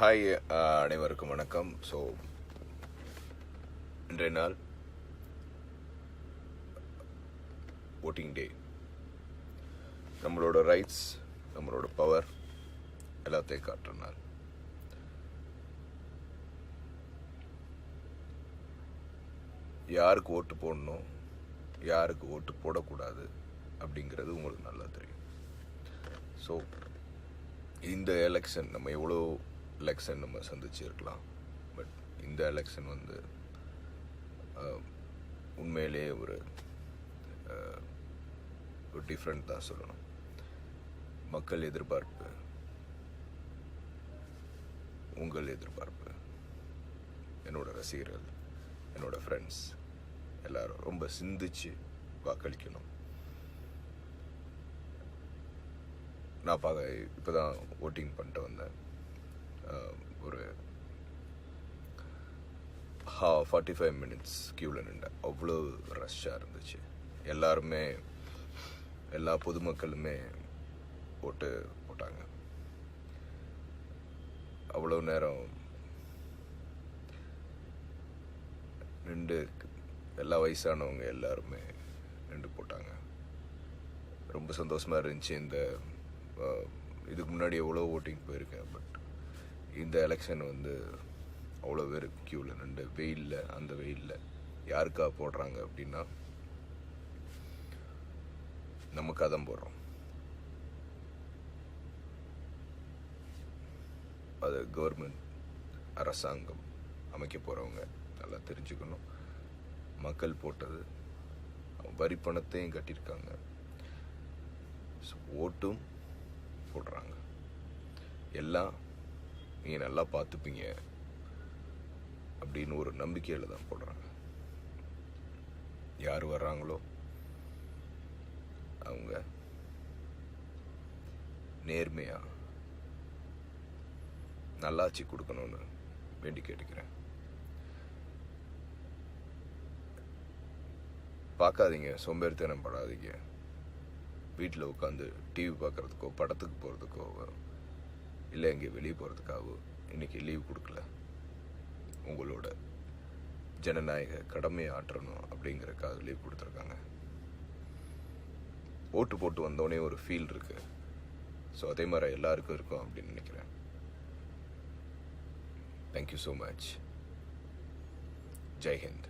Hi uh, அனைவருக்கும் வணக்கம். So இன்றைய நாள் ஓட்டிங் டே நம்மளோட ரைட்ஸ் நம்மளோட பவர் எல்லாத்தையும் காட்டுற நாள். யாருக்கு ஓட்டு போடணும் யாருக்கு ஓட்டு போடக்கூடாது அப்படிங்கிறது உங்களுக்கு நல்லா தெரியும். ஸோ இந்த எலெக்ஷன் நம்ம எவ்வளோ எலெக்ஷன் நம்ம சந்திச்சிருக்கலாம். பட் இந்த எலெக்ஷன் வந்து உண்மையிலேயே ஒரு ஒரு டிஃப்ரெண்ட் தான் சொல்லணும். மக்கள் எதிர்பார்ப்பு உங்கள் எதிர்பார்ப்பு என்னோட ரசிகர்கள் என்னோட ஃப்ரெண்ட்ஸ் எல்லாரும் ரொம்ப சிந்திச்சு வாக்களிக்கணும். நான் பார்க்க இப்போ தான் ஓட்டிங் பண்ணிட்டு வந்தேன். ஃபார்ட்டி ஃபைவ் மினிட்ஸ் க்யூவில் நின்றேன். அவ்வளோ ரஷ்ஷாக இருந்துச்சு. எல்லாருமே எல்லா பொதுமக்களுமே ஓட்டு போட்டாங்க. அவ்வளோ நேரம் நின்று எல்லா வயசானவங்க எல்லாருமே நின்று போட்டாங்க. ரொம்ப சந்தோஷமாக இருந்துச்சு இந்த இதுக்கு முன்னாடி எவ்வளோ ஓட்டிங் போயிருக்கேன் பட் இந்த எலெக்ஷன் வந்து அவ்வளோ பேர் க்யூவில் நின்று வெயிலில் அந்த வெயிலில் யாருக்கா போடுறாங்க அப்படின்னா நமக்காக தான் போடுறோம். அது கவர்மெண்ட் அரசாங்கம் அமைக்க போகிறவங்க நல்லா தெரிஞ்சுக்கணும். மக்கள் போட்டது வரி பணத்தையும் கட்டியிருக்காங்க. ஸோ ஓட்டும் போடுறாங்க. எல்லாம் நீங்கள் நல்லா பார்த்துப்பீங்க. அப்படின்னு ஒரு நம்பிக்கையில் தான் போடுறாங்க. யார் வர்றாங்களோ அவங்க நேர்மையாக நல்லாட்சி கொடுக்கணும்னு வேண்டி கேட்டுக்கிறேன். பார்க்காதீங்க சோம்பேறித்தனம் படாதீங்க. வீட்டில் உட்காந்து டிவி பார்க்குறதுக்கோ படத்துக்கு போகிறதுக்கோ இல்லை எங்கே வெளியே போகிறதுக்காகவோ இன்றைக்கி லீவ் கொடுக்கல. உங்களோட ஜனநாயக கடமையை ஆற்றணும் அப்படிங்கறக்காக லீவ் கொடுத்துருக்காங்க. ஓட்டு போட்டு வந்தோடனே ஒரு ஃபீல் இருக்கு. ஸோ அதே மாதிரி எல்லாருக்கும் இருக்கும் அப்படின்னு நினைக்கிறேன். Thank you so much Jai Hind